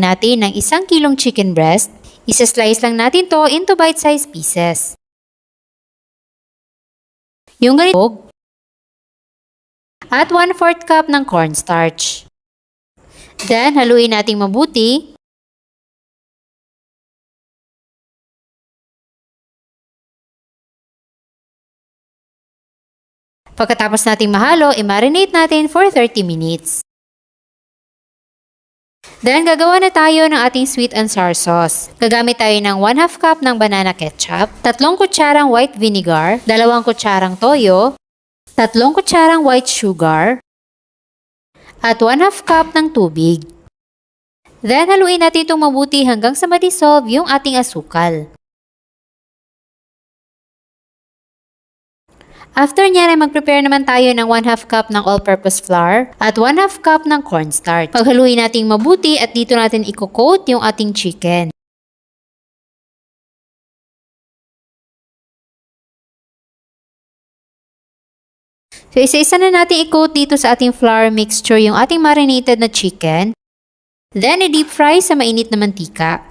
natin ng isang kilong chicken breast. Isa-slice lang natin to into bite-sized pieces. Yung ganito, at 1 4 cup ng cornstarch. Then, haluin nating mabuti. Pagkatapos nating mahalo, i-marinate natin for 30 minutes. Then, gagawa na tayo ng ating sweet and sour sauce. Gagamit tayo ng 1 2 cup ng banana ketchup, 3 kutsarang white vinegar, 2 kutsarang toyo, 3 kutsarang white sugar, at 1 2 cup ng tubig. Then, haluin natin itong mabuti hanggang sa madissolve yung ating asukal. After niyan ay mag-prepare naman tayo ng 1 2 cup ng all-purpose flour at 1 2 cup ng cornstarch. Paghaluin natin mabuti at dito natin i-coat yung ating chicken. So isa-isa na natin i-coat dito sa ating flour mixture yung ating marinated na chicken. Then i-deep fry sa mainit na mantika.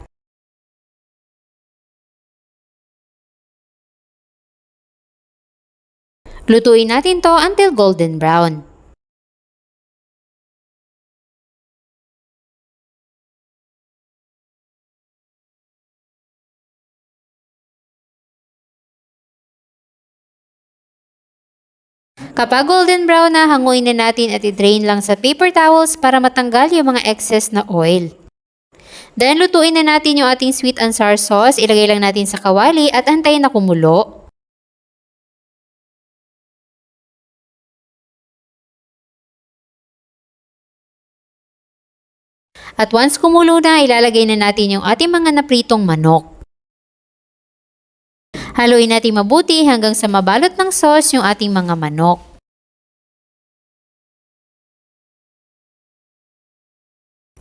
Lutuin natin to until golden brown. Kapag golden brown na, hanguin na natin at i-drain lang sa paper towels para matanggal yung mga excess na oil. Then, lutuin na natin yung ating sweet and sour sauce. Ilagay lang natin sa kawali at antayin na kumulo. At once kumulo na, ilalagay na natin yung ating mga napritong manok. Haluin natin mabuti hanggang sa mabalot ng sauce yung ating mga manok.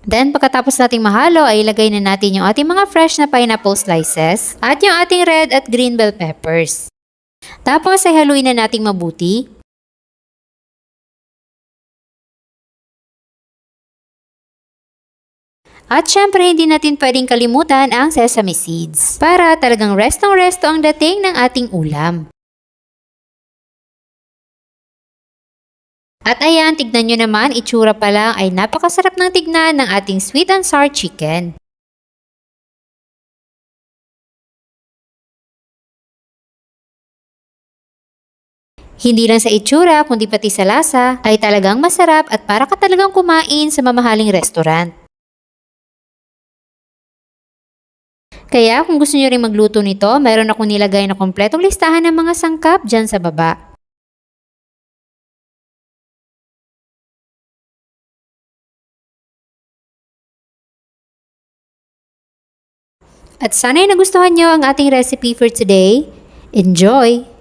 Then, pagkatapos nating mahalo, ay ilagay na natin yung ating mga fresh na pineapple slices at yung ating red at green bell peppers. Tapos ay haluin na nating mabuti. At syempre, hindi natin pwedeng kalimutan ang sesame seeds para talagang restong-resto ang dating ng ating ulam. At ayan, tignan nyo naman, itsura pa lang ay napakasarap ng tignan ng ating sweet and sour chicken. Hindi lang sa itsura, kundi pati sa lasa, ay talagang masarap at para ka talagang kumain sa mamahaling restaurant. Kaya kung gusto nyo rin magluto nito, meron akong nilagay na kompletong listahan ng mga sangkap dyan sa baba. At sana'y nagustuhan nyo ang ating recipe for today. Enjoy!